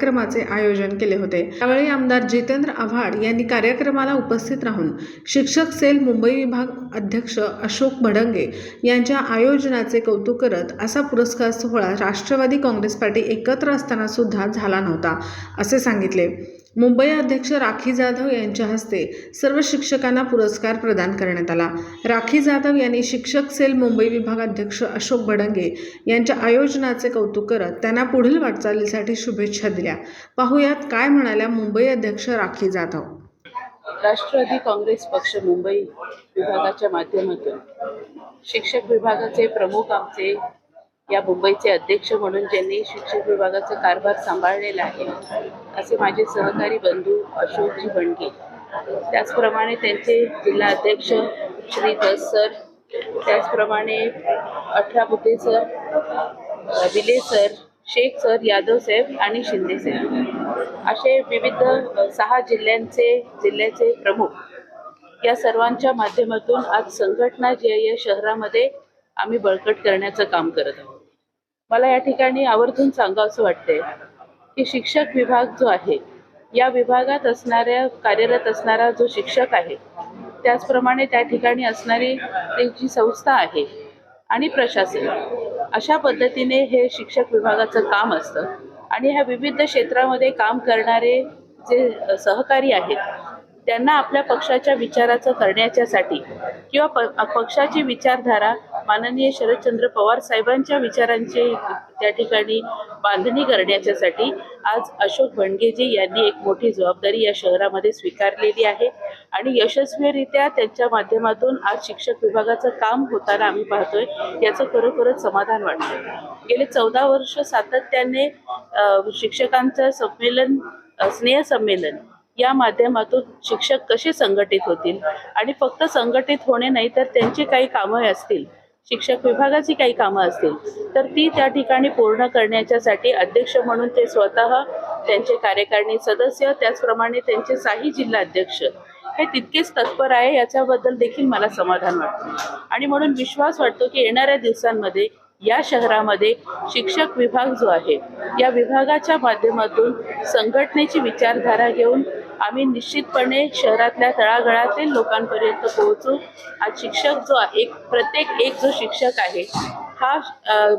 कार्यक्रमाचे आयोजन केले होते. त्यावेळी आमदार जितेंद्र आव्हाड यांनी कार्यक्रमाला उपस्थित राहून शिक्षक सेल मुंबई विभाग अध्यक्ष अशोक भडंगे यांच्या आयोजनाचे कौतुक करत असा पुरस्कार सोहळा राष्ट्रवादी काँग्रेस पार्टी एकत्र असताना सुद्धा झाला नव्हता असे सांगितले. मुंबई अध्यक्ष राखी जाधव यांच्या हस्ते सर्व शिक्षकांना पुरस्कार प्रदान करण्यात आला. राखी जाधव यांनी शिक्षक सेल मुंबई विभाग अध्यक्ष अशोक भडंगे यांच्या आयोजनाचे कौतुक करत त्यांना पुढील वाटचालीसाठी शुभेच्छा दिल्या. पाहुयात काय म्हणाल्या मुंबई अध्यक्ष राखी जाधव? राष्ट्रवादी काँग्रेस पक्ष मुंबई विभागाच्या माध्यमातून शिक्षक विभागाचे प्रमुख आमचे या मुंबईचे अध्यक्ष म्हणून ज्यांनी शिक्षक विभागाचा कारभार सांभाळलेला आहे असे माझे सहकारी बंधू अशोकजी बंडगे त्याचप्रमाणे त्यांचे जिल्हा अध्यक्ष श्री दस सर त्याचप्रमाणे अठरा Buddhe sir Vile sir Shaikh sir Yadav साहेब आणि शिंदे साहेब असे विविध सहा जिल्ह्यांचे जिल्ह्याचे प्रमुख. या सर्वांच्या माध्यमातून आज संघटना जी आहे या शहरामध्ये आम्ही बळकट करण्याचं काम करत आहोत. मला या ठिकाणी आवर्जून सांगावंसं वाटते की शिक्षक विभाग जो आहे या विभागात असणाऱ्या कार्यरत असणारा जो शिक्षक आहे त्याचप्रमाणे त्या ठिकाणी असणारी त्यांची संस्था आहे आणि प्रशासन अशा पद्धतीने हे शिक्षक विभागाचं काम असतं. आणि ह्या विविध क्षेत्रामध्ये काम करणारे जे सहकारी आहेत त्यांना आपल्या पक्षाच्या विचाराचं करण्याच्यासाठी किंवा प पक्षाची विचारधारा माननीय शरदचंद्र पवार साहेबांच्या विचारांची त्या ठिकाणी बांधणी करण्याच्यासाठी आज अशोक भणगेजी यांनी एक मोठी जबाबदारी या शहरामध्ये स्वीकारलेली आहे. आणि यशस्वीरित्या त्यांच्या माध्यमातून आज शिक्षक विभागाचं काम होताना आम्ही पाहतोय. याचं खरोखरच समाधान वाटतं गेले चौदा वर्ष सातत्याने शिक्षकांचं संमेलन स्नेहसंमेलन या माध्यमातून शिक्षक कसे संघटित होतील? आणि फक्त संघटित होणे नाही तर त्यांची काही कामं असतील? शिक्षक विभागाची काही कामं असतील तर ती त्या ठिकाणी पूर्ण करण्याच्यासाठी अध्यक्ष म्हणून ते स्वतः त्यांचे कार्यकारिणी सदस्य त्याचप्रमाणे त्यांचे साही जिल्हा अध्यक्ष हे तितकेच तत्पर आहे याच्याबद्दल देखील मला समाधान वाटतं. आणि म्हणून विश्वास वाटतो की येणाऱ्या दिवसांमध्ये या शहरामध्ये शिक्षक विभाग जो आहे या विभागाच्या माध्यमातून संघटनेची विचारधारा घेऊन आम्ही निश्चितपणे शहरातल्या तळागळातील लोकांपर्यंत पोहोचू. आज शिक्षक जो आहे एक प्रत्येक एक जो शिक्षक आहे हा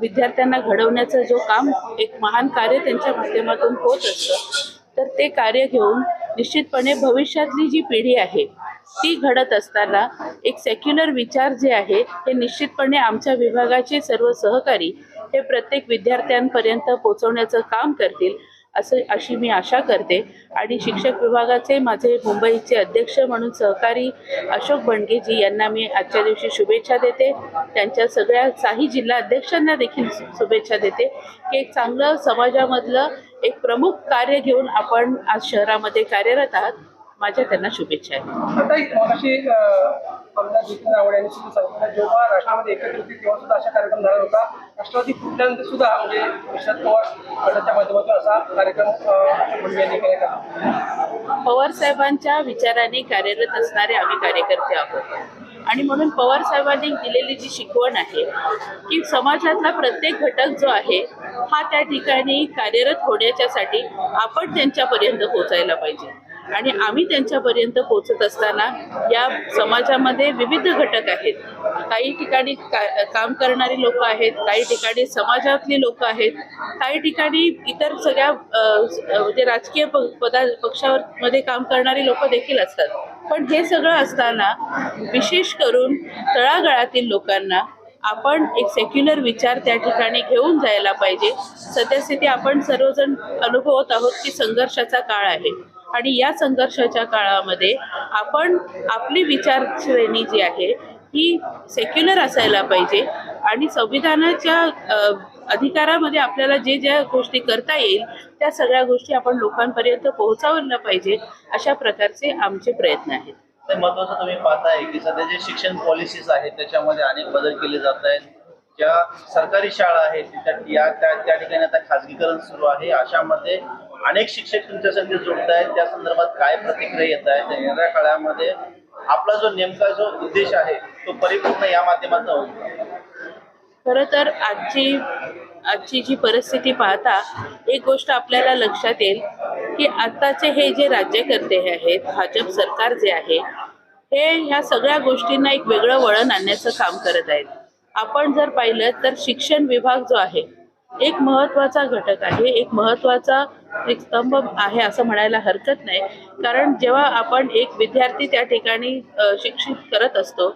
विद्यार्थ्यांना घडवण्याचं जो काम एक महान कार्य त्यांच्या माध्यमातून होत असतं. तर ते कार्य घेऊन निश्चितपणे भविष्यातली जी पिढी आहे ती घडत असताना एक सेक्युलर विचार जे आहे हे निश्चितपणे आमच्या विभागाचे सर्व सहकारी हे प्रत्येक विद्यार्थ्यांपर्यंत पोहोचवण्याचं काम करतील. असं अशी मी आशा करते. आणि शिक्षक विभागाचे माझे मुंबईचे अध्यक्ष म्हणून सहकारी अशोक बंडगेजी यांना मी आजच्या दिवशी शुभेच्छा देते. त्यांच्या सगळ्या साही जिल्हा अध्यक्षांना देखील शुभेच्छा देते. की एक चांगलं समाजामधलं एक प्रमुख कार्य घेऊन आपण आज शहरामध्ये कार्यरत आहात. माझ्या त्यांना शुभेच्छा आहेत. आता एक मगाशी अं, आमदार जितेंद्र आव्हाड यांनी सुद्धा सांगितलं जेव्हा राष्ट्रामध्ये एकत्र होते तेव्हा सुद्धा असा कार्यक्रम झाला होता. राष्ट्रवादी फुटल्यानंतर सुद्धा म्हणजे शरद पवार गटाच्या माध्यमातून असा कार्यक्रम पवार साहेबांच्या विचाराने कार्यरत असणारे आम्ही कार्यकर्ते आहोत. आणि म्हणून पवार साहेबांनी दिलेली जी शिकवण आहे की समाजातला प्रत्येक घटक जो आहे हा त्या ठिकाणी कार्यरत होण्याच्यासाठी आपण त्यांच्यापर्यंत पोचायला पाहिजे. आणि आम्ही त्यांच्यापर्यंत पोचत असताना या समाजामध्ये विविध घटक आहेत. काही ठिकाणी का काम करणारी लोक आहेत काही ठिकाणी समाजातली लोक आहेत काही ठिकाणी इतर सगळ्या म्हणजे राजकीय प पदा पक्षावर मध्ये काम करणारी लोक देखील असतात. पण हे सगळं असताना विशेष करून तळागाळातील लोकांना आपण एक सेक्युलर विचार त्या ठिकाणी घेऊन जायला पाहिजे. सध्यास्थिती आपण सर्वजण अनुभवत आहोत की संघर्षाचा काळ आहे. आणि या संघर्षाच्या काळामध्ये आपण आपली विचारश्रेणी जी आहे ही सेक्युलर असायला पाहिजे आणि संविधानाच्या अधिकारामध्ये आपल्याला जे ज्या गोष्टी करता येईल त्या सगळ्या गोष्टी आपण लोकांपर्यंत पोहोचवल्या पाहिजे अशा प्रकारचे आमचे प्रयत्न आहेत. तर महत्वाचं तुम्ही पाहताय की सध्या जे शिक्षण पॉलिसीज आहेत त्याच्यामध्ये अनेक बदल केले जात आहेत. ज्या सरकारी शाळा आहेत त्या त्या ठिकाणी आता खाजगीकरण सुरू आहे. अशामध्ये अनेक शिक्षक तुमच्या संधी जोडत आहेत त्या संदर्भात काय प्रतिक्रिया येत आहेत येणाऱ्या काळामध्ये आपला जो नेमका जो उद्देश आहे तो परिपूर्ण या माध्यमातून होईल खरं तर आजची आजची जी परिस्थिती पाहता एक गोष्ट आपल्याला लक्षात येईल की आत्ताचे हे जे राज्यकर्ते आहेत भाजप सरकार जे आहे हे ह्या सगळ्या गोष्टींना एक वेगळं वळण आणण्याचं काम करत आहेत. आपण जर पाहिलं तर शिक्षण विभाग जो आहे एक महत्त्वाचा घटक आहे एक महत्त्वाचा एक स्तंभ आहे असं म्हणायला हरकत नाही. कारण जेव्हा आपण एक विद्यार्थी त्या ठिकाणी शिक्षित करत असतो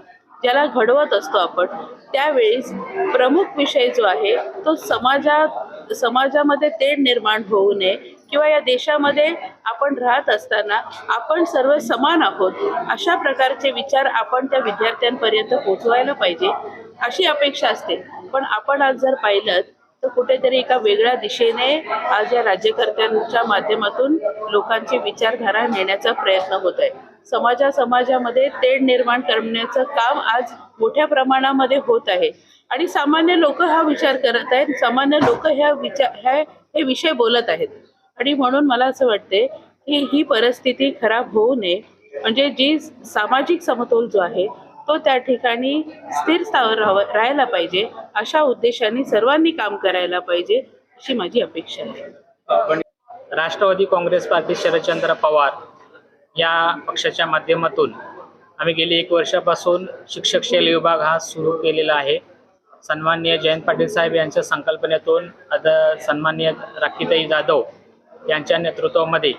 ज्याला घडवत असतो आपण त्यावेळेस प्रमुख विषय जो आहे तो समाजात समाजामध्ये तेढ निर्माण होऊ नये किंवा या देशामध्ये आपण राहत असताना आपण सर्व समान आहोत अशा प्रकारचे विचार आपण त्या विद्यार्थ्यांपर्यंत पोचवायला पाहिजे अशी अपेक्षा असते. पण आपण आज जर पाहिलं तर कुठेतरी एका वेगळ्या दिशेने आज या राज्यकर्त्यांच्या माध्यमातून लोकांची विचारधारा नेण्याचा प्रयत्न होत आहे. समाजा समाजामध्ये तेढ निर्माण करण्याचं काम आज मोठ्या प्रमाणामध्ये होत आहे. आणि सामान्य लोक हा विचार करत आहेत. सामान्य लोक ह्या विचार ह्या हे विषय बोलत आहेत. आणि म्हणून मला असं वाटते की ही परिस्थिती खराब होऊ नये. म्हणजे जी सामाजिक समतोल जो आहे तो त्या ठिकाणी स्थिर स्थावर राहायला पाहिजे. अशा उद्देशाने सर्वांनी काम करायला पाहिजे अशी माझी अपेक्षा आहे. राष्ट्रवादी काँग्रेस पार्टी शरदचंद्र पवार या पक्षाच्या माध्यमातून आम्ही गेली एक वर्षापासून शिक्षक शैली विभाग हा सुरू केलेला आहे. सन्माननीय जयंत पाटील साहेब यांच्या संकल्पनेतून आता सन्माननीय राखीताई जाधव यांच्या नेतृत्वामध्ये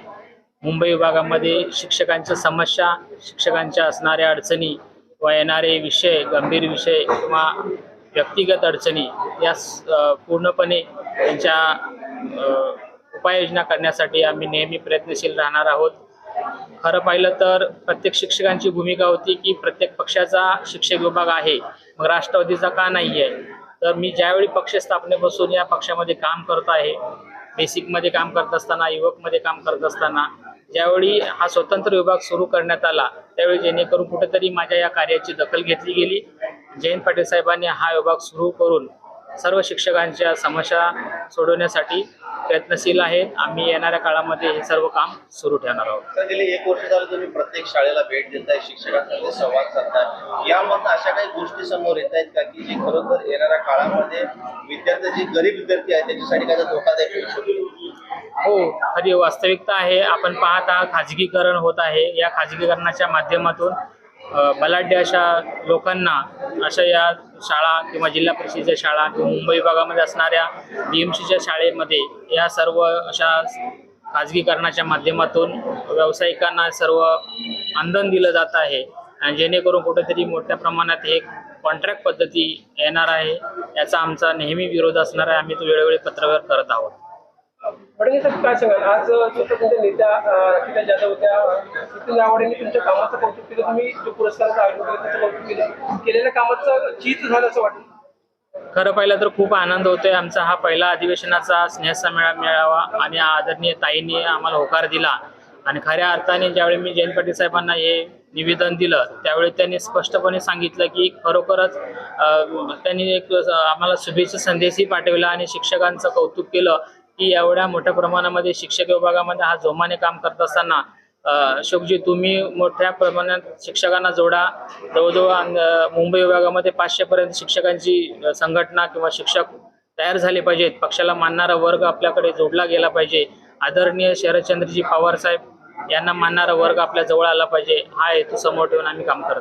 मुंबई विभागामध्ये शिक्षकांच्या समस्या शिक्षकांच्या असणाऱ्या अडचणी व येणारे विषय गंभीर विषय किंवा व्यक्तिगत अडचणी या पूर्णपणे त्यांच्या उपाययोजना करण्यासाठी आम्ही नेहमी प्रयत्नशील राहणार आहोत. खरं पाहिलं तर प्रत्येक शिक्षकांची भूमिका होती की प्रत्येक पक्षाचा शिक्षक विभाग आहे मग राष्ट्रवादीचा का नाही आहे तर मी ज्यावेळी पक्ष स्थापनेपासून या पक्षामध्ये काम करत आहे बेसिकमध्ये काम करत असताना युवकमध्ये काम करत असताना ज्यावेळी हा स्वतंत्र विभाग सुरू करण्यात आला त्यावेळी जेणेकरून कुठेतरी माझ्या या कार्याची दखल घेतली गेली. जयंत पाटील साहेबांनी हा विभाग सुरू करून सर्व शिक्षकांच्या समस्या सोडवण्यासाठी प्रयत्नशील आहेत आम्ही येणाऱ्या काळामध्ये हे सर्व काम सुरू ठेवणार आहोत. तर गेली एक वर्ष झालं तुम्ही प्रत्येक शाळेला भेट देताय शिक्षकांमध्ये संवाद साधताय. यामध्ये अशा काही गोष्टी समोर येत आहेत का की जे खरोखर येणाऱ्या काळामध्ये विद्यार्थी जे गरीब विद्यार्थी आहेत त्याच्यासाठी काही धोकादायक होऊ शकतो हो खरी वास्तविकता आहे आपण पाहत आहात खाजगीकरण होत आहे. या खाजगीकरणाच्या माध्यमातून बलाढ्य अशा लोकांना अशा या शाळा किंवा जिल्हा परिषदेच्या शाळा किंवा मुंबई विभागामध्ये असणाऱ्या बी एम सीच्या शाळेमध्ये या सर्व अशा खाजगीकरणाच्या माध्यमातून व्यावसायिकांना सर्व आंदन दिलं जात आहे. आणि जेणेकरून कुठेतरी मोठ्या प्रमाणात हे कॉन्ट्रॅक्ट पद्धती येणार आहे. याचा आमचा नेहमी विरोध असणार आहे. आम्ही तो वेळोवेळी पत्रव्यवहार करत आहोत. फडणवीस साहेब काय सांगाल आज तुमच्या नेत्या अं, जाधव होत्या नितीन रावडेंनी तुमच्या कामाचं कौतुक केलं. तुम्ही जो पुरस्काराचं आयोजन केलं त्याचं कौतुक केलं. केलेल्या कामाचं चीज झालं असं वाटतं. खरं पाहिलं तर खूप आनंद होतोय. आमचा हा पहिला अधिवेशनाचा स्नेहसंमेळा मिळावा आणि आदरणीय ताईंनी आम्हाला होकार दिला. आणि खऱ्या अर्थाने ज्यावेळी मी जयंत पाटील साहेबांना हे निवेदन दिलं त्यावेळी त्यांनी स्पष्टपणे सांगितलं की खरोखरच त्यांनी एक आम्हाला शुभेच्छा संदेशही पाठविला आणि शिक्षकांचं कौतुक केलं. की एवढ्या मोठ्या प्रमाणामध्ये शिक्षक विभागामध्ये हा जोमाने काम करत असताना अशोकजी तुम्ही मोठ्या प्रमाणात शिक्षकांना जोडा. जवळजवळ मुंबई विभागामध्ये पाचशेपर्यंत शिक्षकांची संघटना किंवा शिक्षक तयार झाले पाहिजेत. पक्षाला मानणारा वर्ग आपल्याकडे जोडला गेला पाहिजे. आदरणीय शरदचंद्रजी पवार साहेब यांना मानणारा वर्ग आपल्या जवळ आला पाहिजे. हा हेतू समोर ठेवून आम्ही काम करतो